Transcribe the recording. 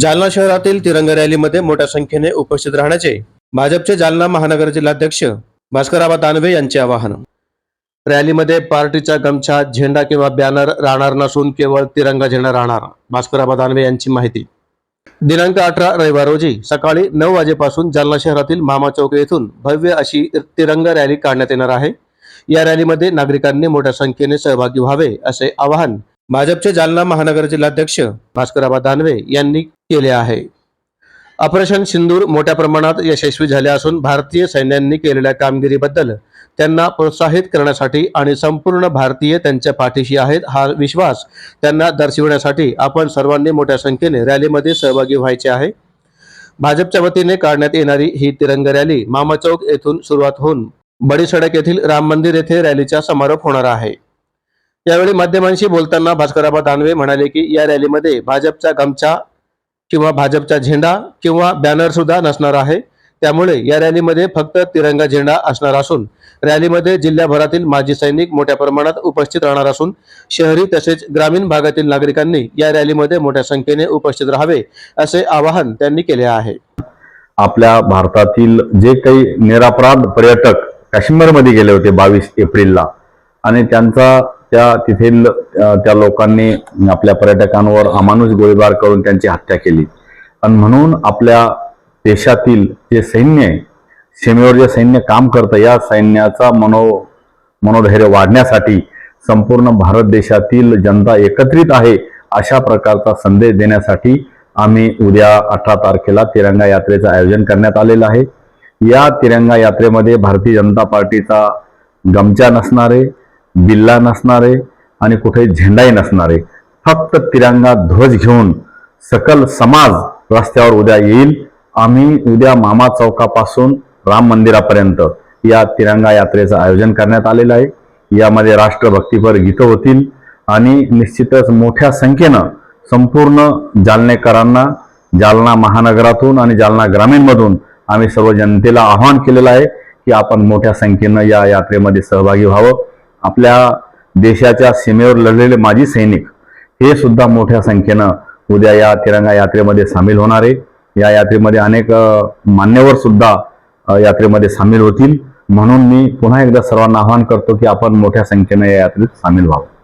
जालना शहरातील तिरंगा रॅलीमध्ये मोठ्या संख्येने उपस्थित राहण्याचे भाजपचे जालना महानगर जिल्हाध्यक्ष भास्कराबा दानवे यांचे आवाहन. रॅलीमध्ये पार्टीचा गमछा झेंडा किंवा बॅनर राहणार नसून केवळ तिरंगा झेंडा राहणार भास्कराबा दानवे यांची माहिती. दिनांक अठरा रविवार रोजी सकाळी नऊ वाजेपासून जालना शहरातील मामा चौक येथून भव्य अशी तिरंगा रॅली काढण्यात येणार आहे. या रॅलीमध्ये नागरिकांनी मोठ्या संख्येने सहभागी व्हावे असे आवाहन भाजपचे जालना महानगर जिल्हाध्यक्ष भास्कराबा दानवे यांनी केले आहे. ऑपरेशन सिंदूर मोठ्या प्रमाणात यशस्वी झाले असून भारतीय सैन्यांनी केलेल्या कामगिरीबद्दल त्यांना प्रोत्साहित करण्यासाठी आणि संपूर्ण भारतीय त्यांच्या पाठीशी आहेत हा विश्वास त्यांना दर्शविण्यासाठी आपण सर्वांनी मोठ्या संख्येने रॅलीमध्ये सहभागी व्हायचे आहे. भाजपच्या वतीने काढण्यात येणारी ही तिरंग रॅली मामा चौक येथून सुरुवात होऊन बडी सडक येथील राम मंदिर येथे रॅलीचा समारोप होणार आहे. यावेळी माध्यमांशी बोलताना भास्कराबा दानवे म्हणाले की या रॅलीमध्ये भाजपचा गमछा किंवा भाजपचा झेंडा किंवा बॅनर सुद्धा नसणार आहे. त्यामुळे या रॅलीमध्ये फक्त तिरंगा झेंडा असणार असून रॅलीमध्ये जिल्ह्याभरातील माजी सैनिक मोठ्या प्रमाणात उपस्थित राहणार असून शहरी तसेच ग्रामीण भागातील नागरिकांनी या रॅलीमध्ये मोठ्या संख्येने उपस्थित राहावे असे आवाहन त्यांनी केले आहे. आपल्या भारतातील जे काही निरापराध पर्यटक काश्मीरमध्ये गेले होते बावीस एप्रिलला आणि त्यांचा त्या तेथील त्या लोकांनी आपल्या पर्यटकांवर अमानुष गोळीबार करून त्यांची हत्या केली. आणि म्हणून आपल्या देशातील जे सैन्य आहे सीमेवर जे सैन्य काम करतं या सैन्याचा मनो मनोधैर्य वाढण्यासाठी संपूर्ण भारत देशातील जनता एकत्रित आहे अशा प्रकारचा संदेश देण्यासाठी आम्ही उद्या अठरा तारखेला तिरंगा यात्रेचं आयोजन करण्यात आलेलं आहे. या तिरंगा यात्रेमध्ये भारतीय जनता पार्टीचा गमचा नसणारे बिल्ला नसणारे आणि कुठे झेंडाही नसणारे. फक्त तिरंगा ध्वज घेऊन सकल समाज रस्त्यावर उद्या येईल. आम्ही उद्या मामा चौकापासून राम मंदिरापर्यंत या तिरंगा यात्रेचं आयोजन करण्यात आलेलं आहे. यामध्ये राष्ट्रभक्तीपर गीतं होतील आणि निश्चितच मोठ्या संख्येनं संपूर्ण जालनेकरांना जालना महानगरातून आणि जालना ग्रामीणमधून आम्ही सर्व जनतेला आवाहन केलेलं आहे की आपण मोठ्या संख्येनं या यात्रेमध्ये सहभागी व्हावं. आपल्या देशाच्या सीमेवर लढलेले माजी सैनिक हे सुद्धा मोठ्या संख्येनं उद्या या तिरंगा यात्रेमध्ये सामील होणार आहे. या यात्रेमध्ये अनेक मान्यवर सुद्धा यात्रेमध्ये सामील होतील. म्हणून मी पुन्हा एकदा सर्वांना आवाहन करतो की आपण मोठ्या संख्येनं या यात्रेत सामील व्हावं.